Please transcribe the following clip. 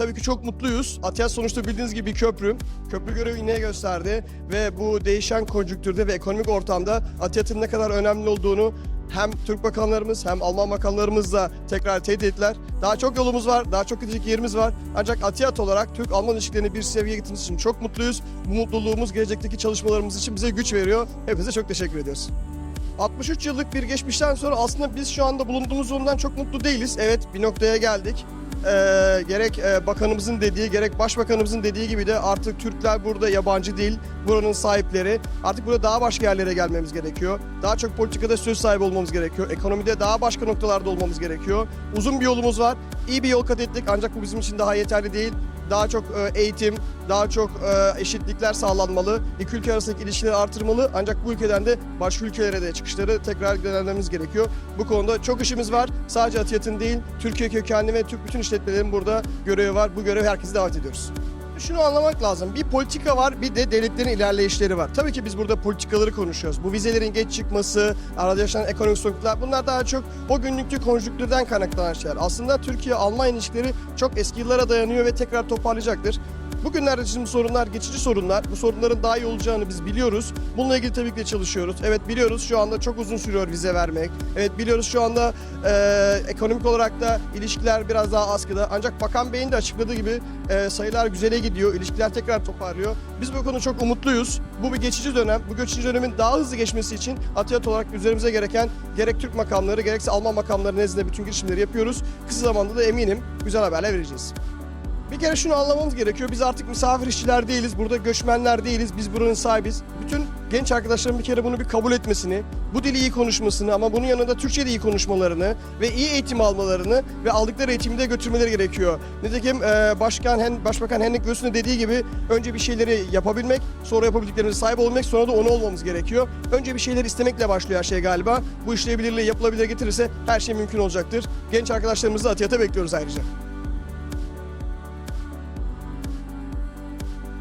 tabii ki çok mutluyuz. Atyat sonuçta bildiğiniz gibi bir köprü. Köprü görevi yine gösterdi ve bu değişen konjüktürde ve ekonomik ortamda Atyat'ın ne kadar önemli olduğunu hem Türk bakanlarımız hem Alman bakanlarımız da tekrar teyit ettiler. Daha çok yolumuz var, daha çok gidecek yerimiz var. Ancak Atiyat olarak Türk-Alman ilişkilerini bir seviyeye getirmemiz için çok mutluyuz. Bu mutluluğumuz gelecekteki çalışmalarımız için bize güç veriyor. Hepinize çok teşekkür ediyoruz. 63 yıllık bir geçmişten sonra aslında biz şu anda bulunduğumuz durumdan çok mutlu değiliz. Evet bir noktaya geldik. Ee, gerek e, bakanımızın dediği gerek başbakanımızın dediği gibi de artık Türkler burada yabancı değil buranın sahipleri. Artık burada daha başka yerlere gelmemiz gerekiyor. Daha çok politikada söz sahibi olmamız gerekiyor. Ekonomide daha başka noktalarda olmamız gerekiyor. Uzun bir yolumuz var. İyi bir yol kat ettik ancak bu bizim için daha yeterli değil. Daha çok e, eğitim, daha çok e, eşitlikler sağlanmalı. İki ülke arasındaki ilişkileri artırmalı. Ancak bu ülkeden de başka ülkelere de çıkışları tekrar düzenlememiz gerekiyor. Bu konuda çok işimiz var. Sadece Atiyat'ın değil, Türkiye kökenli ve Türk bütün işletmelerin burada görevi var. Bu görevi herkese davet ediyoruz. Şunu anlamak lazım. Bir politika var, bir de devletlerin ilerleyişleri var. Tabii ki biz burada politikaları konuşuyoruz. Bu vizelerin geç çıkması, arada yaşanan ekonomik sorunlar bunlar daha çok o günlüktü konjüktürden kaynaklanan şeyler. Aslında Türkiye-Alman ilişkileri çok eski yıllara dayanıyor ve tekrar toparlayacaktır. Bugünlerde bizim sorunlar geçici sorunlar. Bu sorunların daha iyi olacağını biz biliyoruz. Bununla ilgili tabii ki de çalışıyoruz. Evet biliyoruz şu anda çok uzun sürüyor vize vermek. Evet biliyoruz şu anda e, ekonomik olarak da ilişkiler biraz daha askıda. Ancak Bakan Bey'in de açıkladığı gibi e, sayılar güzele gidiyor. İlişkiler tekrar toparlıyor. Biz bu konuda çok umutluyuz. Bu bir geçici dönem. Bu geçici dönemin daha hızlı geçmesi için Atiyat olarak üzerimize gereken gerek Türk makamları gerekse Alman makamları nezdinde bütün girişimleri yapıyoruz. Kısa zamanda da eminim güzel haberler vereceğiz. Bir kere şunu anlamamız gerekiyor. Biz artık misafir işçiler değiliz. Burada göçmenler değiliz. Biz buranın sahibiz. Bütün genç arkadaşların bir kere bunu bir kabul etmesini, bu dili iyi konuşmasını ama bunun yanında Türkçe de iyi konuşmalarını ve iyi eğitim almalarını ve aldıkları eğitimi de götürmeleri gerekiyor. Nitekim e, Başkan Başbakan Henrik Wöss'ün de dediği gibi önce bir şeyleri yapabilmek, sonra yapabildiklerimize sahip olmak, sonra da onu olmamız gerekiyor. Önce bir şeyler istemekle başlıyor her şey galiba. Bu işleyebilirliği yapılabilir getirirse her şey mümkün olacaktır. Genç arkadaşlarımızı Atiyat'a bekliyoruz ayrıca.